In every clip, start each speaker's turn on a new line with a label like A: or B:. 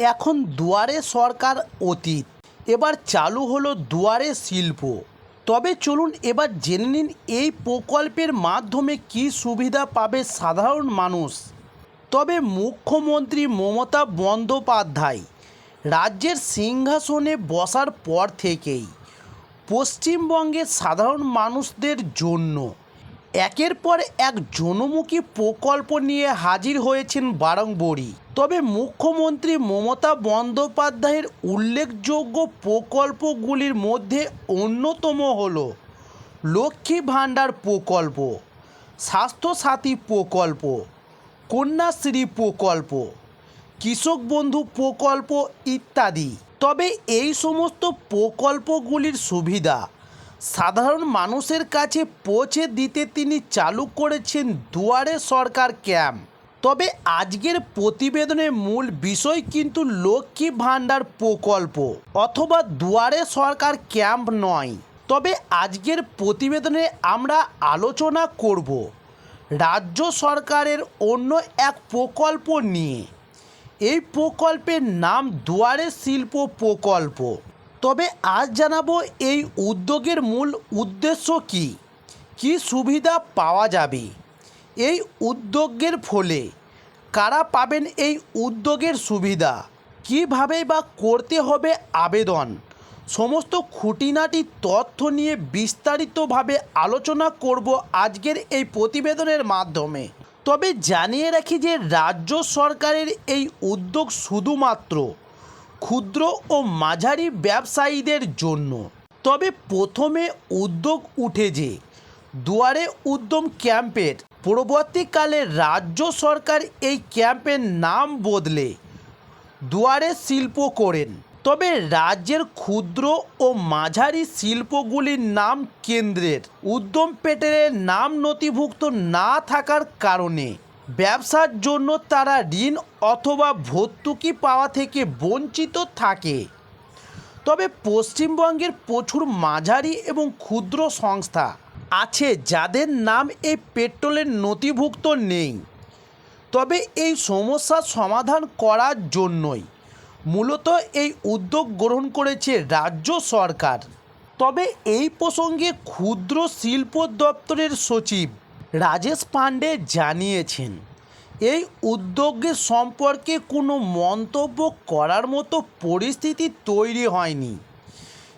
A: এখন দুয়ারে সরকার অতীত, এবার চালু হলো দুয়ারে শিল্প। তবে চলুন এবার জেনে নিন এই প্রকল্পের মাধ্যমে কী সুবিধা পাবে সাধারণ মানুষ। তবে মুখ্যমন্ত্রী মমতা বন্দ্যোপাধ্যায় রাজ্যের সিংহাসনে বসার পর থেকেই পশ্চিমবঙ্গের সাধারণ মানুষদের জন্য একের পর এক জনমুখী প্রকল্প নিয়ে হাজির হয়েছেন বারংবরই তবে মুখ্যমন্ত্রী মমতা বন্দ্যোপাধ্যায়ের উল্লেখযোগ্য প্রকল্পগুলির মধ্যে অন্যতম হল লক্ষ্মী ভাণ্ডার প্রকল্প, স্বাস্থ্যসাথী প্রকল্প, কন্যাশ্রী প্রকল্প, কৃষক বন্ধু প্রকল্প ইত্যাদি। তবে এই সমস্ত প্রকল্পগুলির সুবিধা সাধারণ মানুষের কাছে পৌঁছে দিতে তিনি চালু করেছেন দুয়ারে সরকার ক্যাম্প। তবে আজকের প্রতিবেদনের মূল বিষয় কিন্তু লক্ষ্মী ভাণ্ডার প্রকল্প অথবা দুয়ারে সরকার ক্যাম্প নয়। তবে আজকের প্রতিবেদনে আমরা আলোচনা করব রাজ্য সরকারের অন্য এক প্রকল্প নিয়ে। এই প্রকল্পের নাম দুয়ারে শিল্প প্রকল্প। তবে আজ জানাব এই উদ্যোগের মূল উদ্দেশ্য কী? কী সুবিধা পাওয়া যাবে? এই উদ্যোগের ফলে কারা পাবেন এই উদ্যোগের সুবিধা? কীভাবে বা করতে হবে আবেদন? সমস্ত খুঁটিনাটি তথ্য নিয়ে বিস্তারিতভাবে আলোচনা করব আজকের এই প্রতিবেদনের মাধ্যমে। তবে জানিয়ে রাখি যে রাজ্য সরকারের এই উদ্যোগ শুধুমাত্র ক্ষুদ্র ও মাঝারি ব্যবসায়ীদের জন্য। তবে প্রথমে উদ্যোগ উঠে যে দুয়ারে উদ্যম ক্যাম্পের। পরবর্তীকালে রাজ্য সরকার এই ক্যাম্পের নাম বদলে দুয়ারে শিল্প করেন। তবে রাজ্যের ক্ষুদ্র ও মাঝারি শিল্পগুলির নাম কেন্দ্রের। উদ্যম পেটের নাম নথিভুক্ত না থাকার কারণে ব্যবসার জন্য তারা ঋণ অথবা ভর্তুকি পাওয়া থেকে বঞ্চিত থাকে। তবে পশ্চিমবঙ্গের প্রচুর মাঝারি এবং ক্ষুদ্র সংস্থা আছে যাদের নাম এই পেট্রোলের নথিভুক্ত নেই। তবে এই সমস্যার সমাধান করার জন্যই মূলত এই উদ্যোগ গ্রহণ করেছে রাজ্য সরকার। তবে এই প্রসঙ্গে ক্ষুদ্র শিল্প দপ্তরের সচিব রাজেশ পাণ্ডে জানিয়েছেন, এই উদ্যোগের সম্পর্কে কোনো মন্তব্য করার মতো পরিস্থিতি তৈরি হয়নি।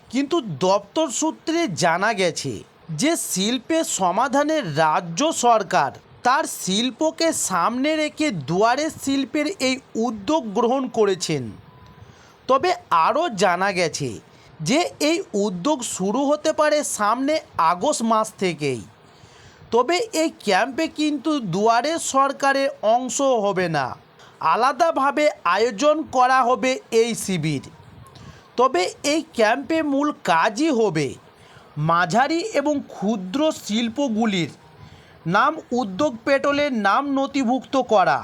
A: কিন্তু দপ্তর সূত্রে জানা গেছে যে শিল্পের সমাধানে রাজ্য সরকার তার শিল্পকে সামনে রেখে দুয়ারে শিল্পের এই উদ্যোগ গ্রহণ করেছেন। তবে আরও জানা গেছে যে এই উদ্যোগ শুরু হতে পারে সামনে আগস্ট মাস থেকেই। তবে এই ক্যাম্পে কিন্তু দুয়ারে সরকারের অংশ হবে না। আলাদাভাবে আয়োজন করা হবে এই শিবির। তবে এই ক্যাম্পে মূল কাজই হবে মাঝারি এবং ক্ষুদ্র শিল্পগুলির নাম উদ্যোগ পেট্রোলের নাম নথিভুক্ত করা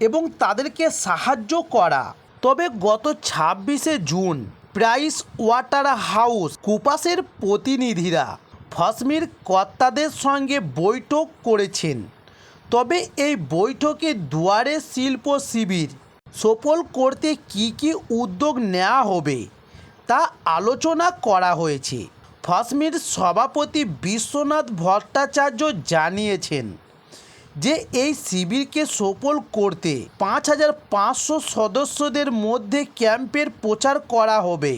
A: এবং তাদেরকে সাহায্য করা। তবে গত ছাব্বিশে জুন প্রাইস ওয়াটার হাউস কুপাসের প্রতিনিধিরা ফসমির কর্তাদের সঙ্গে বৈঠক করেছেন। তবে এই বৈঠকে দুয়ারে শিল্প শিবির সফল করতে কি কি উদ্যোগ নেওয়া হবে তা আলোচনা করা হয়েছে। ফসমির সভাপতি বিশ্বনাথ ভট্টাচার্য জানিয়েছেন যে এই শিবিরকে সফল করতে পাঁচ হাজার পাঁচশো সদস্যদের মধ্যে ক্যাম্পের প্রচার করা হবে।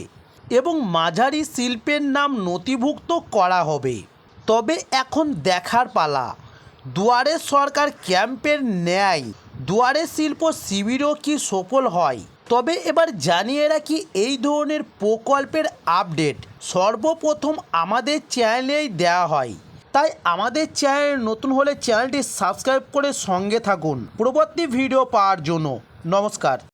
A: এবং মাঝারি শিল্পের নাম নথিভুক্ত করা হবে। তবে এখন দেখার পালা। দুয়ারে সরকার ক্যাম্পের ন্যায় দুয়ারে শিল্প শিবিরও কি সফল হয়? তবে এবার জানিয়ে রাখি এই ধরনের প্রকল্পের আপডেট সর্বপ্রথম আমাদের চ্যানেলেই দেওয়া হয়। তাই আমাদের চ্যানেল নতুন হলে চ্যানেলটি সাবস্ক্রাইব করে সঙ্গে থাকুন। পরবর্তী ভিডিও পাওয়ার জন্য নমস্কার।